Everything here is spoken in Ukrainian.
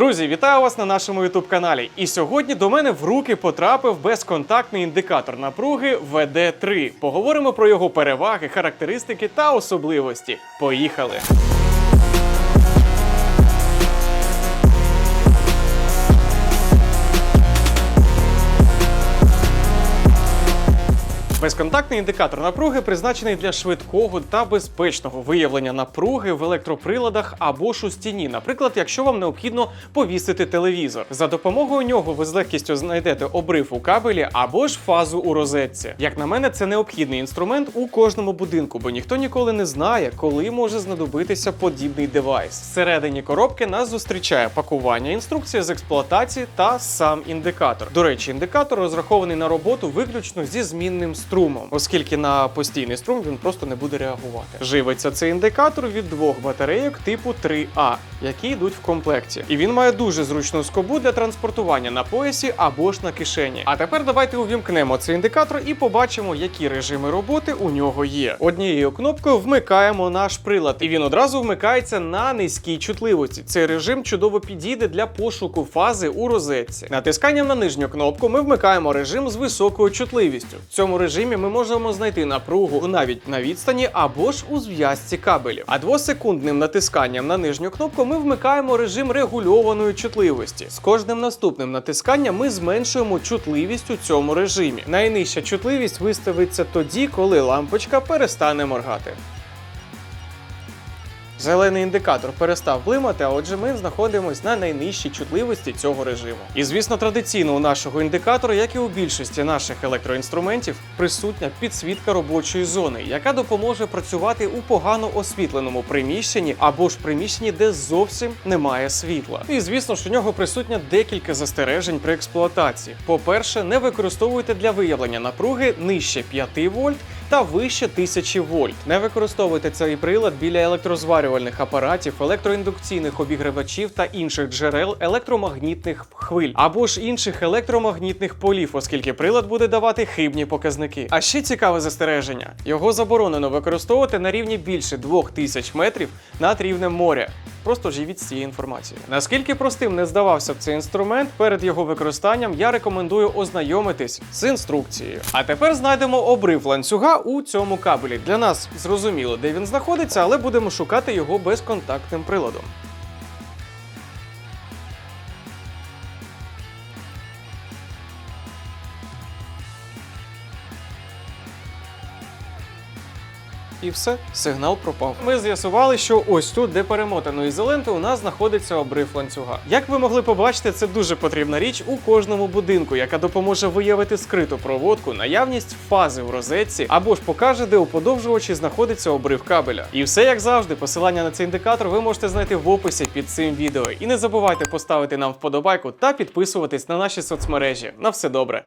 Друзі, вітаю вас на нашому youtube каналі. І сьогодні до мене в руки потрапив безконтактний індикатор напруги ВД3. Поговоримо про його переваги, характеристики та особливості. Поїхали! Безконтактний індикатор напруги призначений для швидкого та безпечного виявлення напруги в електроприладах або ж у стіні. Наприклад, якщо вам необхідно повісити телевізор. За допомогою нього ви з легкістю знайдете обрив у кабелі або ж фазу у розетці. Як на мене, це необхідний інструмент у кожному будинку, бо ніхто ніколи не знає, коли може знадобитися подібний девайс. Всередині коробки нас зустрічає пакування, інструкція з експлуатації та сам індикатор. До речі, індикатор розрахований на роботу виключно зі змінним струмом, оскільки на постійний струм він просто не буде реагувати. Живиться цей індикатор від двох батарейок типу 3А, які йдуть в комплекті. І він має дуже зручну скобу для транспортування на поясі або ж на кишені. А тепер давайте увімкнемо цей індикатор і побачимо, які режими роботи у нього є. Однією кнопкою вмикаємо наш прилад, і він одразу вмикається на низькій чутливості. Цей режим чудово підійде для пошуку фази у розетці. Натисканням на нижню кнопку ми вмикаємо режим з високою чутливістю. В цьому режимі ми можемо знайти напругу навіть на відстані або ж у зв'язці кабелів. А двосекундним натисканням на нижню кнопку ми вмикаємо режим регульованої чутливості. З кожним наступним натисканням ми зменшуємо чутливість у цьому режимі. Найнижча чутливість виставиться тоді, коли лампочка перестане моргати. Зелений індикатор перестав блимати, а отже, ми знаходимося на найнижчій чутливості цього режиму. І звісно, традиційно у нашого індикатора, як і у більшості наших електроінструментів, присутня підсвітка робочої зони, яка допоможе працювати у погано освітленому приміщенні або ж приміщенні, де зовсім немає світла. І звісно ж, у нього присутня декілька застережень при експлуатації. По-перше, не використовуйте для виявлення напруги нижче 5 вольт та вище 1000 вольт. Не використовуйте цей прилад біля електрозварювальних апаратів, електроіндукційних обігрівачів та інших джерел електромагнітних хвиль або ж інших електромагнітних полів, оскільки прилад буде давати хибні показники. А ще цікаве застереження: його заборонено використовувати на рівні більше 2000 метрів над рівнем моря. Просто живіть з цією інформацією. Наскільки простим не здавався б цей інструмент, перед його використанням я рекомендую ознайомитись з інструкцією. А тепер знайдемо обрив ланцюга у цьому кабелі. Для нас зрозуміло, де він знаходиться, але будемо шукати його безконтактним приладом. І все, сигнал пропав. Ми з'ясували, що ось тут, де перемотано ізоленти, у нас знаходиться обрив ланцюга. Як ви могли побачити, це дуже потрібна річ у кожному будинку, яка допоможе виявити скриту проводку, наявність фази в розетці або ж покаже, де у подовжувачі знаходиться обрив кабеля. І все як завжди, посилання на цей індикатор ви можете знайти в описі під цим відео. І не забувайте поставити нам вподобайку та підписуватись на наші соцмережі. На все добре.